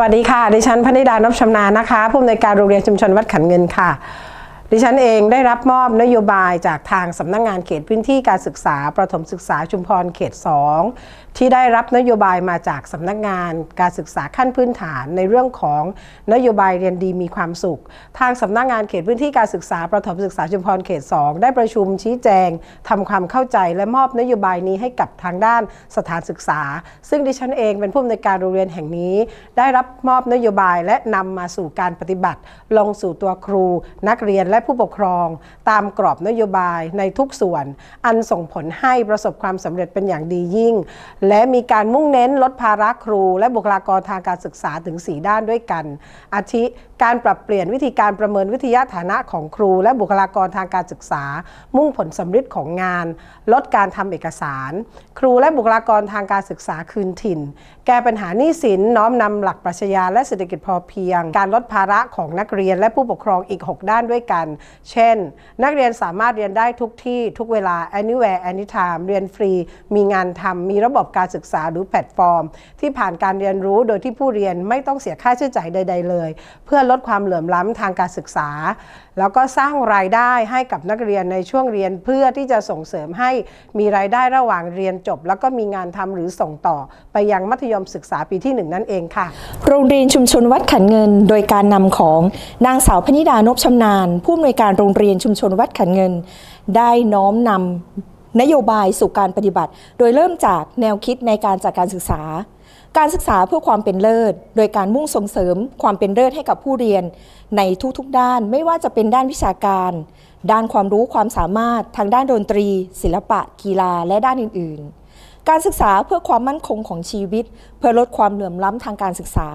วัสดีค่ะ ดิฉันพนิดานพชำนาญนะคะผู้อำนวยการโรงเรียนชุมชนวัดขันเงินค่ะ ดิฉันเองได้รับมอบนโยบายจากทางสำนักงงานเขตพื้นที่การศึกษา ประถมศึกษาชุมพรเขต 2 ที่ได้รับนโยบายมาจากสำนักงานการศึกษาขั้นพื้นฐานในเรื่องของนโยบายเรียนดีมีความสุข ทางสำนักงานเขตพื้นที่การศึกษา ประถมศึกษาชุมพรเขต 2 ได้ประชุมชี้แจงทำความเข้าใจและมอบนโยบายนี้ให้กับทางด้านสถานศึกษา ซึ่งดิฉันเองเป็นผู้อำนวยการโรงเรียนแห่งนี้ ได้รับมอบนโยบายและนำมาสู่การปฏิบัติ ลงสู่ตัวครูนักเรียนและและผู้ปกครอง ตามกรอบนโยบายในทุกส่วน อันส่งผลให้ประสบความสำเร็จเป็นอย่างดียิ่ง และมีการมุ่งเน้นลดภาระครู และบุคลากรทางการศึกษาถึง 4 ด้านด้วยกัน อาทิการปรับเปลี่ยนวิธีการประเมินวิทยาฐานะของครู และบุคลากรทางการศึกษา มุ่งผลสำฤทธิ์ของงาน ลดการทำเอกสาร ครูและบุคลากรทางการศึกษาคืนถิ่น แก้ปัญหาหนี้สินน้อมนำหลักปรัชญาและเศรษฐกิจพอเพียง การลดภาระของนักเรียนและผู้ปกครองอีก 6 ด้านด้วยกัน เช่น นักเรียนสามารถเรียนได้ทุกที่ทุกเวลา anywhere anytime เรียนฟรี มีงานทำมีระบบการศึกษาหรือแพลตฟอร์ม ที่ผ่านการเรียนรู้โดยที่ผู้เรียนไม่ต้องเสียค่าใช้จ่ายใด ๆ เลย เพื่อลดความเหลื่อมล้ำทางการศึกษา แล้วก็สร้างรายได้ให้กับนักเรียนในช่วงเรียนเพื่อที่จะส่งเสริมให้มีรายได้ระหว่างเรียนจบ แล้วก็มีงานทำหรือส่งต่อไปยังมัธยมศึกษาปีที่หนึ่งนั่นเองค่ะ โรงเรียนชุมชนวัดขันเงิน โดยการนำของนางสาวพนิดานพชำนาญ ผู้อำนวยการโรงเรียนชุมชนวัดขันเงิน ได้น้อมนำนโยบายสู่การปฏิบัติ โดยเริ่มจากแนวคิดในการจัดการศึกษา การศึกษาเพื่อความเป็นเลิศ โดยการมุ่งส่งเสริมความเป็นเลิศให้กับผู้เรียน ในทุกๆด้านไม่ว่าจะเป็นด้านวิชาการ ด้านความรู้ความสามารถทางด้านดนตรี ศิลปะ กีฬา และด้านอื่น ๆ การศึกษาเพื่อความมั่นคงของชีวิต เพื่อลดความเหลื่อมล้ำทางการศึกษา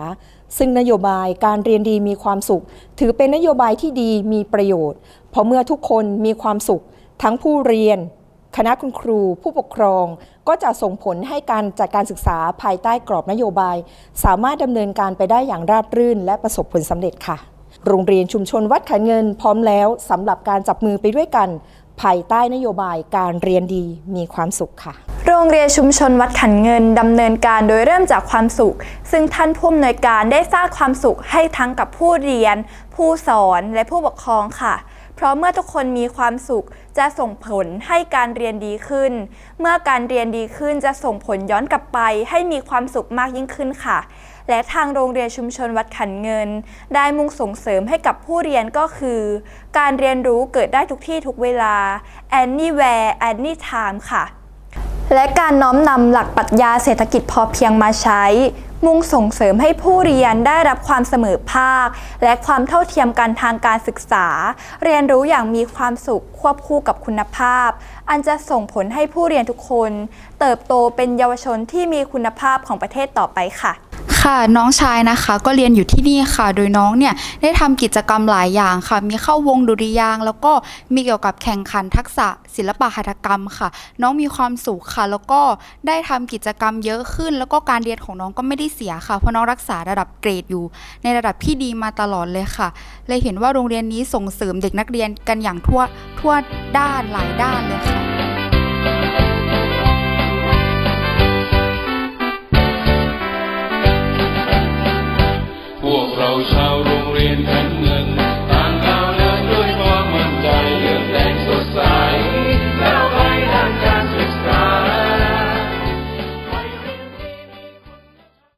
ซึ่งนโยบายการเรียนดีมีความสุข ถือเป็นนโยบายที่ดีมีประโยชน์ เพราะเมื่อทุกคนมีความสุข ทั้งผู้เรียน คณะคุณครูผู้ปกครอง ก็จะส่งผลให้การจัดการศึกษาภายใต้กรอบนโยบาย สามารถดำเนินการไปได้อย่างราบรื่น และประสบผลสำเร็จค่ะ โรงเรียนชุมชนวัดขันเงินพร้อมแล้วสำหรับการจับมือไปด้วยกัน ภายใต้นโยบายการเรียนดีมีความสุขค่ะโรงเรียนชุมชนวัดขันเงินดำเนินการโดยเริ่มจากความสุข ซึ่งท่านผู้อำนวยการได้สร้างความสุขให้ทั้งกับผู้เรียน ผู้สอนและผู้ปกครองค่ะ เพราะเมื่อทุกคนมีความสุขจะส่งผลให้การเรียนดีขึ้น เมื่อการเรียนดีขึ้นจะส่งผลย้อนกลับไป ให้มีความสุขมากยิ่งขึ้นค่ะ และทางโรงเรียนชุมชนวัดขันเงิน ได้มุ่งส่งเสริมให้กับผู้เรียนก็คือ การเรียนรู้เกิดได้ทุกที่ทุกเวลา anywhere anytime ค่ะ และการน้อมนำหลักปรัชญาเศรษฐกิจพอเพียงมาใช้ มุ่งส่งเสริมให้ผู้เรียนได้รับความเสมอภาค และความเท่าเทียมกันทางการศึกษา เรียนรู้อย่างมีความสุขควบคู่กับคุณภาพ อันจะส่งผลให้ผู้เรียนทุกคน เติบโตเป็นเยาวชนที่มีคุณภาพของประเทศต่อไปค่ะ ค่ะน้องชายนะคะก็เรียนอยู่ที่นี่ค่ะ โดยน้องเนี่ยได้ทำกิจกรรมหลายอย่างค่ะ มีเข้าวงดุริยาง แล้วก็มีเกี่ยวกับแข่งขันทักษะศิลปะหัตถกรรมค่ะ น้องมีความสุขค่ะ แล้วก็ได้ทำกิจกรรมเยอะขึ้น แล้วก็การเรียนของน้องก็ไม่ได้เสียค่ะ เพราะน้องรักษาระดับเกรดอยู่ ในระดับที่ดีมาตลอดเลยค่ะ เลยเห็นว่าโรงเรียนนี้ส่งเสริมเด็กนักเรียนกันอย่างทั่วทั่วด้านหลายด้านเลยค่ะ em.